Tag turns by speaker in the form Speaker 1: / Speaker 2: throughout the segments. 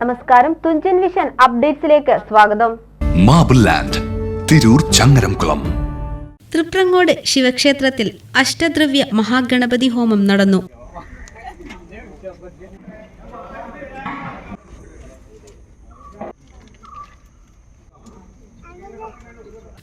Speaker 1: നമസ്കാരം. തുഞ്ചൻ വിഷൻ അപ്ഡേറ്റ്സിലേക്ക് സ്വാഗതം.
Speaker 2: മാബിൾ ലാൻഡ് തിരൂർ ചങ്ങരംകുളം
Speaker 3: തൃപ്രങ്ങോട് ശിവക്ഷേത്രത്തിൽ അഷ്ടദ്രവ്യ മഹാഗണപതി ഹോമം നടന്നു.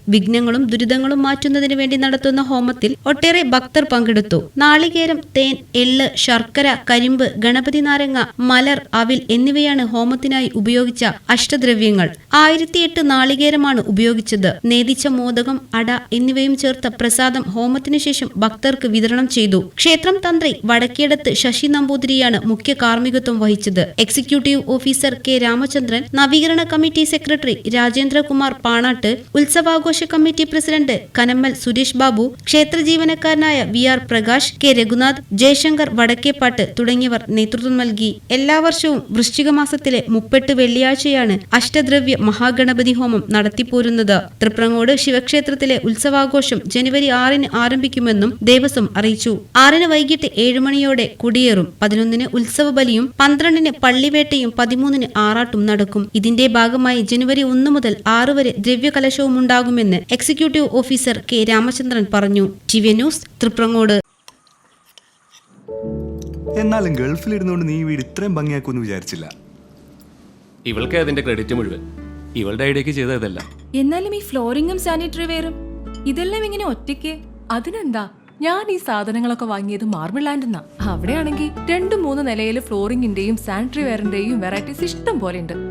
Speaker 3: വിഘ്നങ്ങളും ദുരിതങ്ങളും മാറ്റുന്നതിന് വേണ്ടി നടത്തുന്ന ഹോമത്തിൽ ഒട്ടേറെ ഭക്തർ പങ്കെടുത്തു. നാളികേരം തേൻ എള്ള് ശർക്കര കരിമ്പ് ഗണപതി നാരങ്ങ മലർ അവിൽ എന്നിവയാണ് ഹോമത്തിനായി ഉപയോഗിച്ച അഷ്ടദ്രവ്യങ്ങൾ. ആയിരത്തിയെട്ട് നാളികേരമാണ് ഉപയോഗിച്ചത്. നേതിച്ച മോദകം അട എന്നിവയും ചേർത്ത പ്രസാദം ഹോമത്തിനു ശേഷം ഭക്തർക്ക് വിതരണം ചെയ്തു. ക്ഷേത്രം തന്ത്രി വടക്കേടത്ത് ശശി നമ്പൂതിരിയാണ് മുഖ്യ കാർമ്മികത്വം വഹിച്ചത്. എക്സിക്യൂട്ടീവ് ഓഫീസർ കെ രാമചന്ദ്രൻ നവീകരണ കമ്മിറ്റി സെക്രട്ടറി രാജേന്ദ്രകുമാർ പാണാട്ട് ഉത്സവാഘോഷ കമ്മിറ്റി പ്രസിഡന്റ് കനമ്മൽ സുരേഷ് ബാബു ക്ഷേത്ര ജീവനക്കാരനായ V R Prakash K Raghunath Jayashankar Vadakkeppattu തുടങ്ങിയവർ നേതൃത്വം നൽകി. എല്ലാ വർഷവും വൃശ്ചിക മാസത്തിലെ മുപ്പെട്ട് വെള്ളിയാഴ്ചയാണ് അഷ്ടദ്രവ്യ മഹാഗണപതി ഹോമം നടത്തിപ്പോരുന്നത്. തൃപ്രങ്ങോട് ശിവക്ഷേത്രത്തിലെ ഉത്സവാഘോഷം ജനുവരി ആറിന് ആരംഭിക്കുമെന്നും ദേവസ്വം അറിയിച്ചു. ആറിന് വൈകിട്ട് ഏഴുമണിയോടെ കുടിയേറും പതിനൊന്നിന് ഉത്സവ ബലിയും പന്ത്രണ്ടിന് പള്ളിവേട്ടയും പതിമൂന്നിന് ആറാട്ടും നടക്കും. ഇതിന്റെ ഭാഗമായി ജനുവരി ഒന്ന് മുതൽ ആറ് വരെ ദ്രവ്യകലശവും ഉണ്ടാകുമെന്ന് എക്സിക്യൂട്ടീവ് ഓഫീസർ കെ രാമചന്ദ്രൻ പറഞ്ഞു. T V news Triprangode.
Speaker 4: എന്നാലും ഗൾഫിലിരുന്നുകൊണ്ട് നീ വീട് ഇത്രയും ഭംഗിയാക്കുമെന്ന് വിചാരിച്ചില്ല.
Speaker 5: ഇവൾക്ക് അതിന്റെ ക്രെഡിറ്റ് മുഴുവൻ. ഇവളുടെ ഐഡിയക്ക് ചെയ്ത ഇതല്ല.
Speaker 6: എന്നാലും ഈ ഫ്ലോറിംഗും സാനിറ്ററി വെയറും ഇതെല്ലാം ഇങ്ങനെ ഒറ്റയ്ക്ക്? അതിനെന്താ? ഞാൻ ഈ സാധനങ്ങളൊക്കെ വാങ്ങിയത് മാർബിൾ ലാൻഡിന്നാ അവിടെയാണെങ്കിൽ രണ്ടു മൂന്ന് നിലയിൽ ഫ്ലോറിങ്ങിന്റെയും സാനിറ്ററി വെയറിന്റെയും വെറൈറ്റീസ് ഇഷ്ടം പോലെ ഉണ്ട്.